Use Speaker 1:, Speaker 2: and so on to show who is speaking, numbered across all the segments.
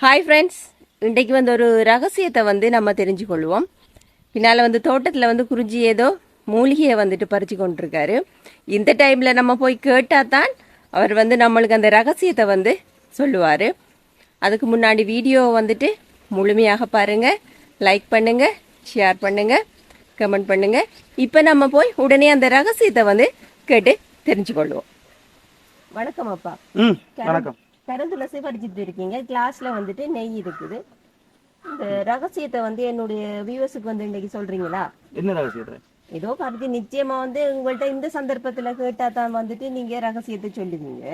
Speaker 1: Hi friends இன்றைக்கு வந்து ஒரு ரகசியத்தை வந்து நம்ம தெரிஞ்சு கொள்வோம் பின்னால் வந்து தோட்டத்தில் வந்து குறிஞ்சி ஏதோ மூலிகையை வந்துட்டு பறித்து கொண்டிருக்காரு. இந்த டைமில் நம்ம போய் கேட்டால் தான் அவர் வந்து நம்மளுக்கு அந்த ரகசியத்தை வந்து சொல்லுவார். அதுக்கு முன்னாடி வீடியோ வந்துட்டு முழுமையாக பாருங்கள் லைக் பண்ணுங்கள் ஷேர் பண்ணுங்கள் கமெண்ட் பண்ணுங்கள் இப்போ நம்ம போய் உடனே அந்த ரகசியத்தை வந்து கேட்டு தெரிஞ்சு கொள்வோம் வணக்கம் அப்பா.
Speaker 2: ம் வணக்கம்.
Speaker 1: கருந்துளசி படிச்சுட்டு இருக்கீங்க. கிளாஸ்ல வந்துட்டு நெய் இருக்குது. இந்த ரகசியத்தை வந்து என்னுடைய வியூவர்ஸுக்கு வந்து இன்னைக்கு சொல்றீங்களா?
Speaker 2: என்ன ரகசியத்தை?
Speaker 1: ஏதோ கருதி நிச்சயமா வந்து உங்கள்ட்ட இந்த சந்தர்ப்பத்துல கேட்டா தான் வந்துட்டு நீங்க ரகசியத்தை சொல்லுவீங்க.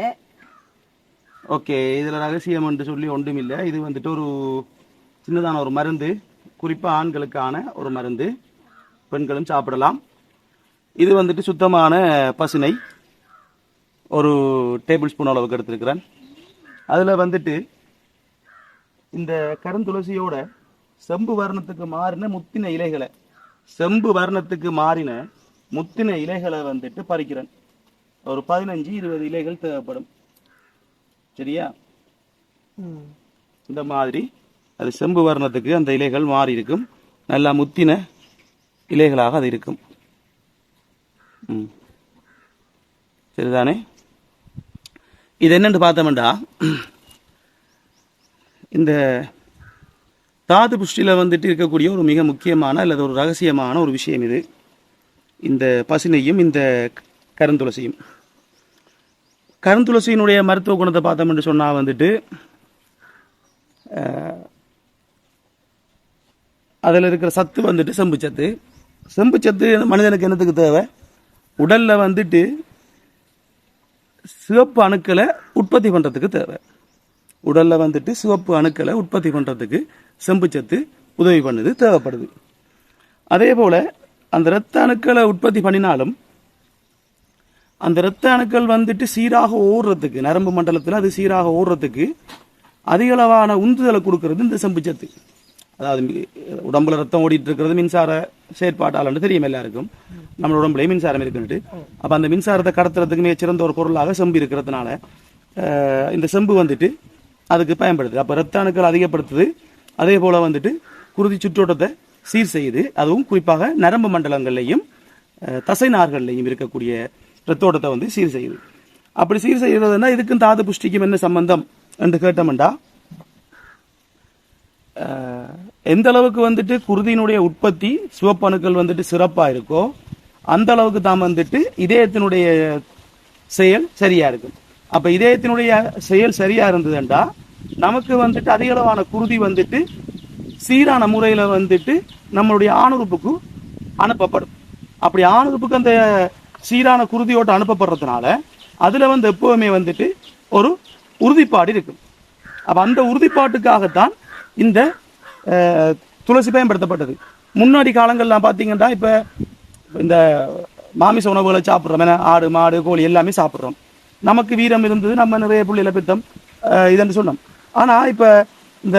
Speaker 2: ஓகே இதில் ரகசியம் என்று சொல்லி ஒன்றும் இல்லை இது வந்துட்டு ஒரு சின்னதான ஒரு மருந்து. குறிப்பாக ஆண்களுக்கான ஒரு மருந்து. பெண்களும் சாப்பிடலாம். இது வந்துட்டு சுத்தமான பசுனை ஒரு டேபிள் ஸ்பூன் அளவுக்கு எடுத்திருக்கிறேன். அதில் வந்துட்டு இந்த கருந்துளசியோட செம்பு வர்ணத்துக்கு மாறின முத்தின இலைகளை செம்பு வர்ணத்துக்கு மாறின முத்தின இலைகளை வந்துட்டு பறிக்கிறேன். ஒரு பதினஞ்சு இருபது இலைகள் தேவைப்படும். சரியா? இந்த மாதிரி அது செம்பு வர்ணத்துக்கு அந்த இலைகள் மாறி இருக்கும். நல்லா முத்தின இலைகளாக அது இருக்கும். சரிதானே? இது என்னன்னு பார்த்தோம்டா. இந்த தாது புஷ்டியில் வந்துட்டு இருக்கக்கூடிய ஒரு மிக முக்கியமான அல்லது ஒரு ரகசியமான ஒரு விஷயம் இது. இந்த பசினையும் இந்த கருந்துளசியும். கருந்துளசியினுடைய மருத்துவ குணத்தை பார்த்தோம் என்று சொன்னால் வந்துட்டு அதில் இருக்கிற சத்து வந்துட்டு செம்புச்சத்து செம்புச்சத்து மனிதனுக்கு என்னத்துக்கு தேவை? உடலில் வந்துட்டு சிவப்பு அணுக்களை உற்பத்தி பண்ணுறதுக்கு தேவை. உடலில் வந்துட்டு சிவப்பு அணுக்களை உற்பத்தி பண்ணுறதுக்கு செம்பு சத்து உதவி பண்ணுது தேவைப்படுது. அதே போல் அந்த இரத்த அணுக்களை உற்பத்தி பண்ணினாலும் அந்த இரத்த அணுக்கள் வந்துட்டு சீராக ஓடுறதுக்கு நரம்பு மண்டலத்தில் அது சீராக ஓடுறதுக்கு அதிகளவான உந்துதலை கொடுக்கறது இந்த செம்பு சத்து. அதாவது உடம்புல ரத்தம் ஓடிட்டு இருக்கிறது மின்சார செயற்பாட்டாளன்னு தெரியும் எல்லாருக்கும். நம்ம உடம்புலயே மின்சாரம் இருக்குன்ட்டு அப்ப அந்த மின்சாரத்தை கடத்துறதுக்கு மிகச்சிறந்த ஒரு பொருளாக செம்பு இருக்கிறதுனால இந்த செம்பு வந்துட்டு அதுக்கு பயன்படுது. அப்ப ரத்த அணுக்கள் அதிகப்படுத்துது. அதே போல வந்துட்டு குருதி சுற்றோட்டத்தை சீர் செய்யுது. அதுவும் குறிப்பாக நரம்பு மண்டலங்கள்லையும் தசை நார்கள்லையும் இருக்கக்கூடிய ரத்தோட்டத்தை வந்து சீர் செய்யுது. அப்படி சீர் செய்யறதுன்னா இதுக்கும் தாது புஷ்டிக்கும் என்ன சம்பந்தம் என்று கேட்டோம்டா எந்த அளவுக்கு வந்துட்டு குருதியினுடைய உற்பத்தி சிவப்பணுக்கள் வந்துட்டு சிறப்பா இருக்கோ அந்த அளவுக்கு தான் வந்துட்டு இதயத்தினுடைய செயல் சரியா இருக்கும் அப்ப இதயத்தினுடைய செயல் சரியா இருந்ததுண்டா நமக்கு வந்துட்டு அதிக அளவான குருதி வந்துட்டு சீரான முறையில வந்துட்டு நம்மளுடைய ஆணுறுப்புக்கு அனுப்பப்படும். அப்படி ஆணுறுப்புக்கு அந்த சீரான குருதியோட்டு அனுப்பப்படுறதுனால அதுல வந்து எப்பவுமே வந்துட்டு ஒரு உறுதிப்பாடு இருக்கும். அப்ப அந்த உறுதிப்பாட்டுக்காகத்தான் இந்த துளசி பயன்படுத்தப்பட்டது. முன்னாடி காலங்கள்லாம் பார்த்தீங்கன்னா இப்போ இந்த மாமிச உணவுகளை சாப்பிட்றோம். ஏன்னா ஆடு மாடு கோழி எல்லாமே சாப்பிட்றோம். நமக்கு வீரம் இருந்தது நம்ம நிறைய புள்ளியில பித்தம் இதென்று இதுன்னு சொன்னோம். ஆனால் இப்போ இந்த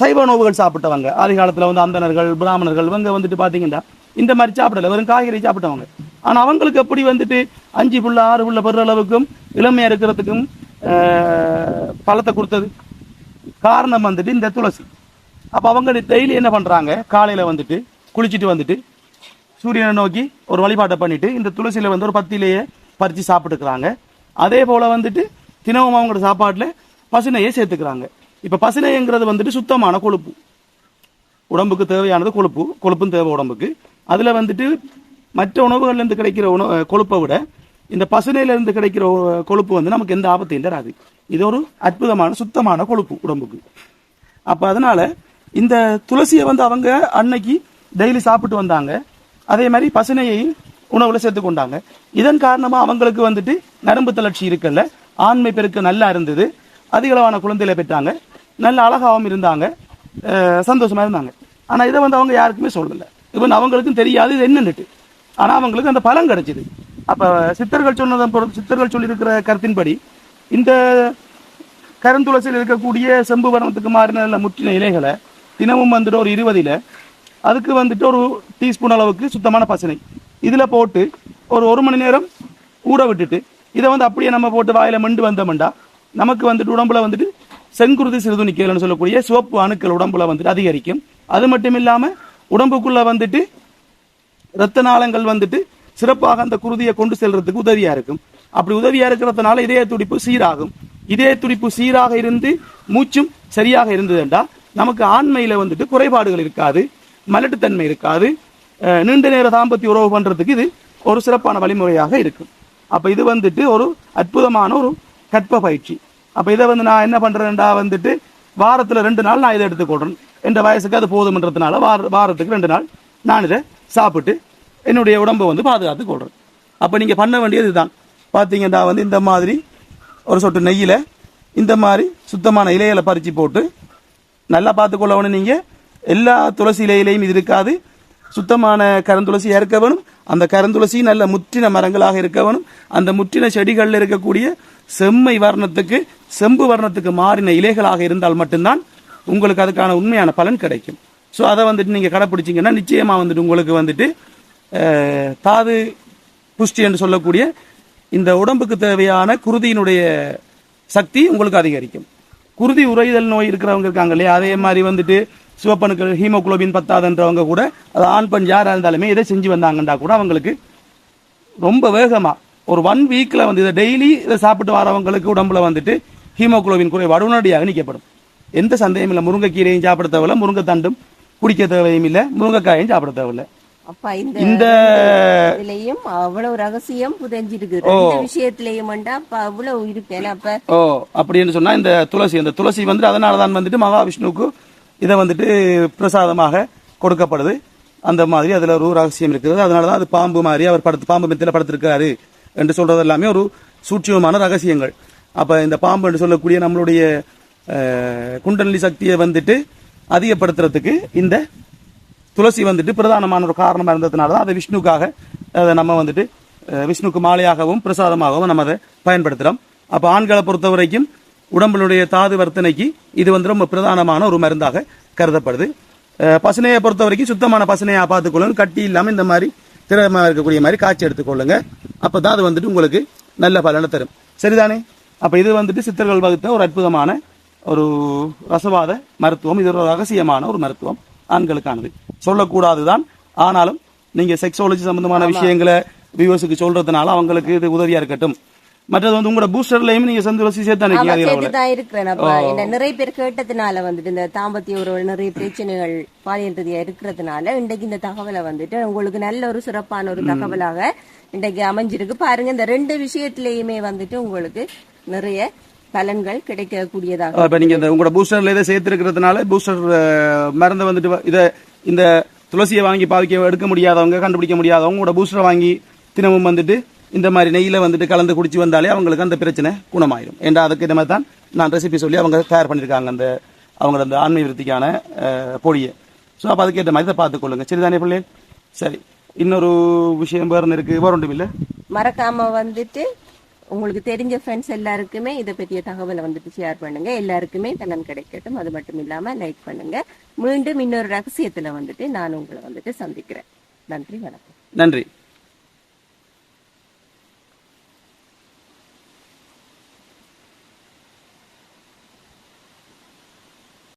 Speaker 2: சைவ உணவுகள் சாப்பிட்டவங்க ஆதி காலத்தில் வந்து அந்தணர்கள் பிராமணர்கள் இவங்க வந்துட்டு பார்த்தீங்கன்னா இந்த மாதிரி சாப்பிடல. வெறும் காய்கறி சாப்பிட்டவங்க. ஆனால் அவங்களுக்கு எப்படி வந்துட்டு அஞ்சு புள்ள ஆறு புள்ள பெற அளவுக்கும் இளமையாக இருக்கிறதுக்கும் பழத்தை பலத்தை கொடுத்தது? காரணம் வந்துட்டு இந்த துளசி. அப்போ அவங்க டெய்லி என்ன பண்ணுறாங்க காலையில் வந்துட்டு குளிச்சுட்டு வந்துட்டு சூரியனை நோக்கி ஒரு வழிபாட்டை பண்ணிட்டு இந்த துளசியில் வந்து ஒரு பத்திலேயே பறித்து சாப்பிட்டுக்கிறாங்க. அதே போல் வந்துட்டு தினமும் அவங்களோட சாப்பாட்டில் பசுனையை சேர்த்துக்கிறாங்க. இப்போ பசுனைங்கிறது வந்துட்டு சுத்தமான கொழுப்பு. உடம்புக்கு தேவையானது கொழுப்பு. கொழுப்பும் தேவை உடம்புக்கு. அதில் வந்துட்டு மற்ற உணவுகள்லேருந்து கிடைக்கிற உணவு கொழுப்பை விட இந்த பசுனையிலேருந்து கிடைக்கிற கொழுப்பு வந்து நமக்கு எந்த ஆபத்தையும் தராது. இது ஒரு அற்புதமான சுத்தமான கொழுப்பு உடம்புக்கு. அப்போ அதனால் இந்த துளசியை வந்து அவங்க அன்னைக்கு டெய்லி சாப்பிட்டு வந்தாங்க. அதே மாதிரி பசுனையை உணவில் சேர்த்து கொண்டாங்க. இதன் காரணமாக அவங்களுக்கு வந்துட்டு நரம்பு தளர்ச்சி இருக்குல்ல? ஆண்மை பெருக்கு நல்லா இருந்தது. அதிக அளவான குழந்தைகளை பெற்றாங்க. நல்ல அழகாகவும் இருந்தாங்க. சந்தோஷமாக இருந்தாங்க. ஆனால் இதை வந்து அவங்க யாருக்குமே சொல்லலை. இவன் அவங்களுக்கும் தெரியாது இது என்னன்னுட்டு. ஆனால் அவங்களுக்கு அந்த பலன் கிடைச்சிது. அப்போ சித்தர்கள் சொன்னதன் பொறுத்து சித்தர்கள் சொல்லியிருக்கிற கருத்தின்படி இந்த கருந்துளசியில் இருக்கக்கூடிய செம்பு வரணத்துக்கு மாறின நல்ல முற்றின இலைகளை தினமும் வந்துட்டு ஒரு இருபதில அதுக்கு வந்துட்டு ஒரு டீஸ்பூன் அளவுக்கு சுத்தமான பசனை. இதில் போட்டு ஒரு ஒரு மணி நேரம் ஊற விட்டுட்டு இதை வந்து அப்படியே நம்ம போட்டு வாயில் மண்டு வந்தோம்டா நமக்கு வந்துட்டு உடம்புல வந்துட்டு செங்குருதி சிறுதுணிக்கைகள்னு சொல்லக்கூடிய சிவப்பு அணுக்கள் உடம்புல வந்துட்டு அதிகரிக்கும். அது மட்டும் இல்லாமல் உடம்புக்குள்ள வந்துட்டு இரத்த நாளங்கள் வந்துட்டு சிறப்பாக அந்த குருதியை கொண்டு செல்றதுக்கு உதவியா இருக்கும். அப்படி உதவியா இருக்கிறதுனால இதய துடிப்பு சீராகும். இதய துடிப்பு சீராக இருந்து மூச்சும் சரியாக இருந்ததுண்டா நமக்கு ஆண்மையில் வந்துட்டு குறைபாடுகள் இருக்காது மலட்டுத்தன்மை இருக்காது. நீண்ட நேர தாம்பத்தி உறவு பண்ணுறதுக்கு இது ஒரு சிறப்பான வழிமுறையாக இருக்கும். அப்போ இது வந்துட்டு ஒரு அற்புதமான ஒரு கற்ப பயிற்சி. அப்போ இதை வந்து நான் என்ன பண்ணுறேன்டா வந்துட்டு வாரத்தில் ரெண்டு நாள் நான் இதை எடுத்துக்கொள்கிறேன் என்ற வயசுக்கு அது போதுமன்றதுனால வார வாரத்துக்கு ரெண்டு நாள் நான் இதை சாப்பிட்டு என்னுடைய உடம்பை வந்து பாதுகாத்து கொள்கிறேன் அப்போ நீங்கள் பண்ண வேண்டியது இதுதான். பார்த்தீங்கன்னா வந்து இந்த மாதிரி ஒரு சொட்டு நெய்யில் இந்த மாதிரி சுத்தமான இலைகளை பறித்து போட்டு நல்லா பார்த்துக்கொள்ளவனு நீங்கள் எல்லா துளசி இலையிலையும் இது இருக்காது. சுத்தமான கருந்துளசியாக இருக்க வேணும் அந்த கருந்துளசி நல்ல முற்றின மரங்களாக இருக்க வேணும் அந்த முற்றின செடிகளில் இருக்கக்கூடிய செம்மை வர்ணத்துக்கு செம்பு வர்ணத்துக்கு மாறின இலைகளாக இருந்தால் மட்டும்தான் உங்களுக்கு அதுக்கான உண்மையான பலன் கிடைக்கும். ஸோ அதை வந்துட்டு நீங்கள் கடைப்பிடிச்சிங்கன்னா நிச்சயமாக வந்துட்டு உங்களுக்கு வந்துட்டு தாது புஷ்டி என்று சொல்லக்கூடிய இந்த உடம்புக்கு தேவையான குருதியினுடைய சக்தி உங்களுக்கு அதிகரிக்கும். குருதி உறைதல் நோய் இருக்கிறவங்க இருக்காங்க இல்லையா? அதே மாதிரி வந்துட்டு சிவப்பணுக்கள் ஹீமோகுளோபின் பத்தாதுன்றவங்க கூட அது ஆண் பெண் யாராக இருந்தாலுமே இதை செஞ்சு வந்தாங்கன்றா கூட அவங்களுக்கு ரொம்ப வேகமாக ஒரு ஒன் வீக்கில் வந்து இதை டெய்லி இதை சாப்பிட்டு வரவங்களுக்கு உடம்புல வந்துட்டு ஹீமோகுளோபின் குறைபாடு உடனடியாக நீக்கப்படும். எந்த சந்தேகமும் இல்லை. முருங்கைக்கீரையும் சாப்பிட தேவையில்லை. முருங்கை தண்டும் குடிக்க தேவையும் இல்லை. முருங்கைக்காயும் சாப்பிட தேவையில்லை.
Speaker 1: அப்பா இந்த
Speaker 2: இந்த
Speaker 1: இதுலயும் அவ்வளவு ரகசியம் புதைஞ்சிருக்கு. ரெண்டு விஷயத்திலயும் அப்ப அவ்வளவு ஏன்னா அப்ப
Speaker 2: ஓ அப்படின்னு சொன்னா இந்த துளசி இந்த துளசி வந்துட்டு அதனால தான் வந்துட்டு மகாவிஷ்ணுவுக்கு இதை வந்துட்டு பிரசாதமாக கொடுக்கப்படுது. அந்த மாதிரி அதுல ஒரு ரகசியம் இருக்குது அதனால தான் அது பாம்பு மாதிரி அவர் படுத்து பாம்பு மெத்தில படுத்திருக்காரு என்று சொல்றது எல்லாமே ஒரு சூட்சியமான ரகசியங்கள். அப்ப இந்த பாம்பு என்று சொல்லக்கூடிய நம்மளுடைய அஹ், குண்டலினி சக்தியை வந்துட்டு அதிகப்படுத்துறதுக்கு இந்த துளசி வந்துட்டு பிரதானமான ஒரு காரணமாக இருந்ததுனால தான் அதை விஷ்ணுக்காக அதை நம்ம வந்துட்டு விஷ்ணுக்கு மாலையாகவும் பிரசாதமாகவும் நம்ம அதை பயன்படுத்துகிறோம் அப்போ ஆண்களை பொறுத்த வரைக்கும் உடம்புடைய தாது வர்த்தனைக்கு இது வந்து ரொம்ப பிரதானமான ஒரு மருந்தாக கருதப்படுது. பசுனையை பொறுத்த வரைக்கும் சுத்தமான பசுனையாக பார்த்துக்கொள்ளுங்க. கட்டி இல்லாமல் இந்த மாதிரி திரமாக இருக்கக்கூடிய மாதிரி காய்ச்சி எடுத்துக்கொள்ளுங்க. அப்பதான் அது வந்துட்டு உங்களுக்கு நல்ல பலனை தரும். சரிதானே? அப்போ இது வந்துட்டு சித்தர்கள் வகுத்த ஒரு அற்புதமான ஒரு ரசவாத மருத்துவம். இது ஒரு ரகசியமான ஒரு மருத்துவம். ஆண்களுக்கானது. சொல்லக்கூடாதுதான். ஆனாலும் நீங்க செக்ஸாலஜி சம்பந்தமான விஷயங்களை வியூவர்ஸுக்கு சொல்றதுனால அவங்களுக்கு இது உதவியா இருக்கட்டும். மற்றது வந்து உங்களோட பூஸ்டர்லயும் நீங்க சந்துலசி சேர்த்து
Speaker 1: ஆமா
Speaker 2: அனுப்பி
Speaker 1: கேட்டுதான் இருக்கிறேன். அப்ப என்ன நிறைய பேர் கேட்டதுனால வந்துட்டு இந்த தாம்பத்திய உறவு நிறைய பிரச்சனைகள் பாலியல் ரீதியா இருக்கிறதுனால இன்றைக்கு இந்த தகவலை வந்துட்டு உங்களுக்கு நல்ல ஒரு சிறப்பான ஒரு தகவலாக இன்றைக்கு அமைஞ்சிருக்கு. பாருங்க இந்த ரெண்டு விஷயத்திலயுமே வந்துட்டு உங்களுக்கு நிறைய பலன்கள் கிடைக்கக்கூடியதாக
Speaker 2: இப்ப நீங்க இந்த உங்களோட பூஸ்டர்ல இதை சேர்த்திருக்கிறதுனால பூஸ்டர் மருந்தை வந்துட்டு இத இந்த துளசியை வாங்கி பாவிக்க எடுக்க முடியாதவங்க கண்டுபிடிக்க முடியாதவங்க உங்களோட பூஸ்டரை வாங்கி தினமும் வந்துட்டு இந்த மாதிரி நெய்யில வந்துட்டு கலந்து குடிச்சு வந்தாலே அவங்களுக்கு அந்த பிரச்சனை குணமாயிடும் ஏன்டா அதுக்கு இந்த மாதிரி தான் நான் ரெசிபி சொல்லி அவங்க தயார் பண்ணிருக்காங்க அந்த அவங்களோட அந்த ஆண்மை விருத்திக்கான பொடியை. ஸோ அப்போ அதுக்கேற்ற மாதிரி இதை பார்த்துக்கொள்ளுங்க. சரிதானே பிள்ளை? சரி. இன்னொரு விஷயம் வேறு இருக்கு. வேற ஒன்றும் இல்லை?
Speaker 1: மறக்காம வந்துட்டு உங்களுக்கு தெரிஞ்ச ஃப்ரெண்ட்ஸ் எல்லாருக்குமே இதை பற்றிய தகவலை வந்துட்டு ஷேர் பண்ணுங்க. எல்லாருக்குமே பலன் கிடைக்கட்டும். அது மட்டும் இல்லாம லைக் பண்ணுங்க. மீண்டும் இன்னொரு ரகசியத்துல வந்துட்டு நான் உங்களை வந்துட்டு சந்திக்கிறேன். நன்றி வணக்கம்.
Speaker 2: நன்றி.